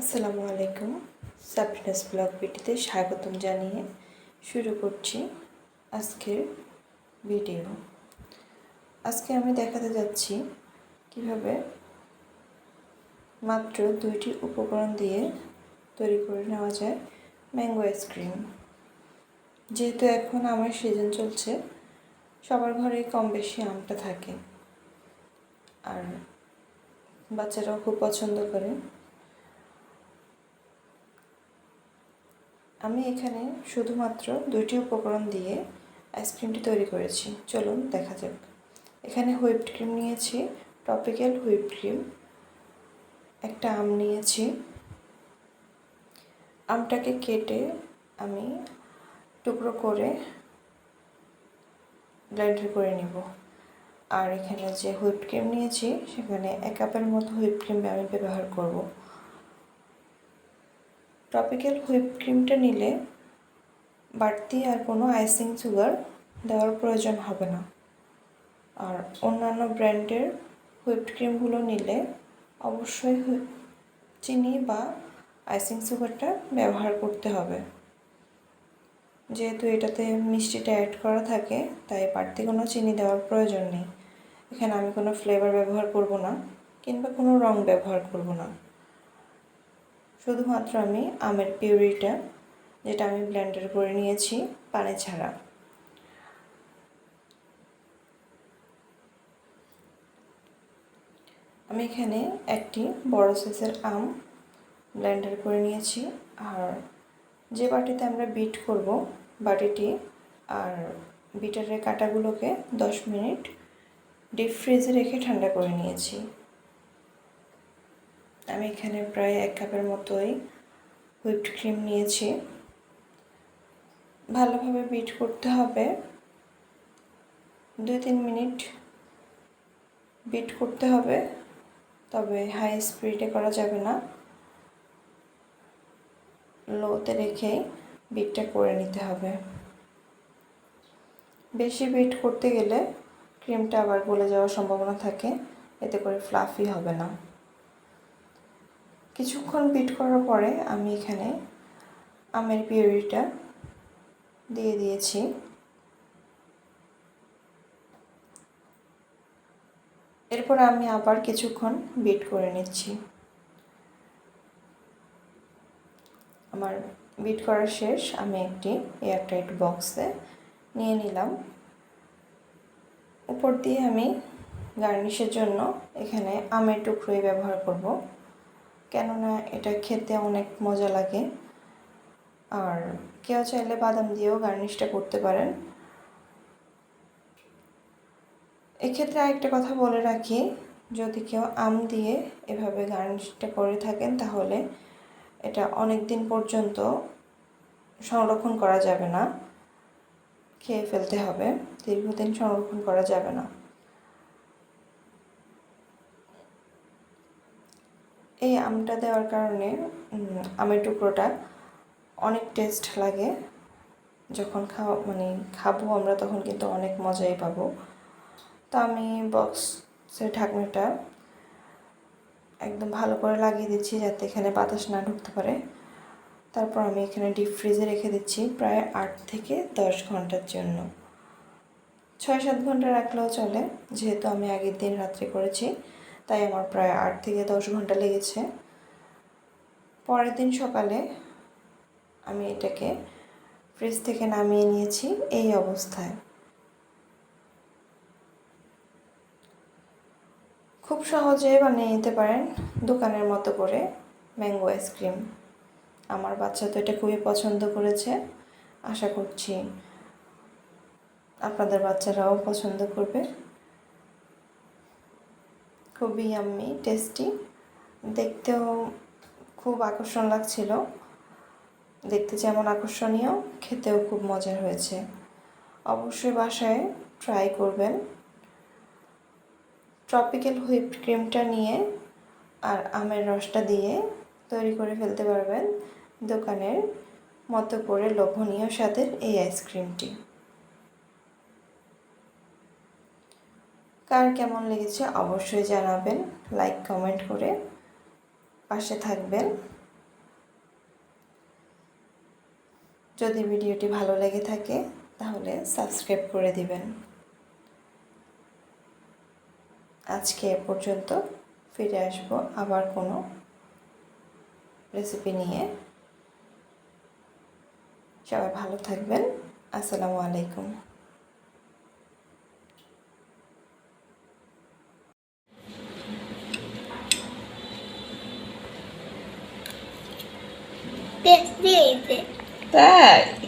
আসসালামু আলাইকুম। Sabrina's blog ভিডিওতে স্বাগতম জানিয়ে শুরু করছি আজকের ভিডিও। আজকে আমি দেখাতে যাচ্ছি কীভাবে মাত্র দুইটি উপকরণ দিয়ে তৈরি করে নেওয়া যায় ম্যাঙ্গো আইসক্রিম। যেহেতু এখন আমার সিজন চলছে, সবার ঘরেই কম বেশি আমটা থাকে। আর বাচ্চারাও খুব পছন্দ করে। আমি এখানে শুধুমাত্র দুইটি উপকরণ দিয়ে আইসক্রিমটি তৈরি করেছি। চলুন দেখা যাক। এখানে হুইপড ক্রিম নিয়েছি টপিক্যাল হুইপড ক্রিম একটা আম নিয়েছি। আমটাকে কেটে আমি টুকরো করে ব্লেন্ডার করে নিব। আর এখানে যে হুইপড ক্রিম নিয়েছি, সেখানে এক কাপের মতো হুইপড ক্রিম আমি ব্যবহার করব। টপিক্যাল হুইপ ক্রিমটা নিলে বাড়তি আর কোনো আইসিং সুগার দেওয়ার প্রয়োজন হবে না। আর অন্যান্য ব্র্যান্ডের হুইপড ক্রিমগুলো নিলে অবশ্যই চিনি বা আইসিং সুগারটা ব্যবহার করতে হবে। যেহেতু এটাতে মিষ্টিটা অ্যাড করা থাকে, তাই বাড়তি কোনো চিনি দেওয়ার প্রয়োজন নেই। এখানে আমি কোনো ফ্লেভার ব্যবহার করব না, কিংবা কোনো রং ব্যবহার করব না। শুধুমাত্র আমি আমের পিউরিটা, যেটা আমি ব্লেন্ডার করে নিয়েছি পানি ছাড়া। আমি এখানে একটি বড় সাইজের আম ব্লেন্ডার করে নিয়েছি, আর যে বাটিতে আমরা বিট করব বাটিটি আর বিটারের কাটাগুলোকে দশ মিনিট ডিপ ফ্রিজে রেখে ঠান্ডা করে নিয়েছি। আমি এখানে প্রায় এক কাপের মতোই হুইপড ক্রিম নিয়েছি। ভালোভাবে বিট করতে হবে। দুই তিন মিনিট বিট করতে হবে, তবে হাই স্পিডে করা যাবে না। লোতে রেখে বিটটা করে নিতে হবে। বেশি বিট করতে গেলে ক্রিমটা আবার গলে যাওয়ার সম্ভাবনা থাকে, এতে করে ফ্লাফি হবে না। কিছুক্ষণ বিট করার পরে আমি এখানে আমের পিউরিটা দিয়ে দিয়েছি। এরপর আমি আবার কিছুক্ষণ বিট করে নিচ্ছি। আমার বিট করা শেষ, আমি একটি এয়ারটাইট বক্সে নিয়ে নিলাম। উপর দিয়ে আমি গার্নিশের জন্য এখানে আমের টুকরোই ব্যবহার করব। কেননা এটা খেতে অনেক মজা লাগে। আর কেউ চাইলে বাদাম দিয়েও গার্নিশটা করতে পারেন। এক্ষেত্রে আরেকটা কথা বলে রাখি, যদি কেউ আম দিয়ে এভাবে গার্নিশটা করে থাকেন, তাহলে এটা অনেক দিন পর্যন্ত সংরক্ষণ করা যাবে না। খেয়ে ফেলতে হবে, দীর্ঘদিন সংরক্ষণ করা যাবে না। এই আমটা দেওয়ার কারণে আমের টুকরোটা অনেক টেস্ট লাগে। যখন খাওয়া মানে খাব আমরা, তখন কিন্তু অনেক মজাই পাবো। তো আমি বক্সের ঢাকনাটা একদম ভালো করে লাগিয়ে দিচ্ছি যাতে এখানে বাতাস না ঢুকতে পারে। তারপর আমি এখানে ডিপ ফ্রিজে রেখে দিচ্ছি প্রায় আট থেকে দশ ঘণ্টার জন্য। ছয় সাত ঘণ্টা রাখলেও চলে, যেহেতু আমি আগের দিন রাত্রে করেছি। তাই আমার প্রায় আট থেকে দশ ঘণ্টা লেগেছে। পরের দিন সকালে আমি এটাকে ফ্রিজ থেকে নামিয়ে নিয়েছি, এই অবস্থায়। খুব সহজে বানিয়ে নিতে পারেন দোকানের মতো করে ম্যাঙ্গো আইসক্রিম আমার বাচ্চা তো এটা খুবই পছন্দ করেছে। আশা করছি আপনাদের বাচ্চারাও পছন্দ করবে। খুবই আম্মি টেস্টি দেখতেও খুব আকর্ষণ লাগছিল। দেখতে যেমন আকর্ষণীয়, খেতেও খুব মজার হয়েছে। অবশ্যই বাসায় ট্রাই করবেন। ট্রপিক্যাল হুইপ ক্রিমটা নিয়ে আর আমের রসটা দিয়ে তৈরি করে ফেলতে পারবেন। দোকানের মতো করে লোভনীয় স্বাদের এই আইসক্রিমটি কার কেমন লেগেছে অবশ্যই জানাবেন লাইক কমেন্ট করে পাশে থাকবেন। যদি ভিডিওটি ভালো লেগে থাকে, তাহলে সাবস্ক্রাইব করে দিবেন। আজকে এ পর্যন্ত, ফিরে আসব আবার কোনো রেসিপি নিয়ে। সবাই ভালো থাকবেন। আসসালামু আলাইকুম। তাই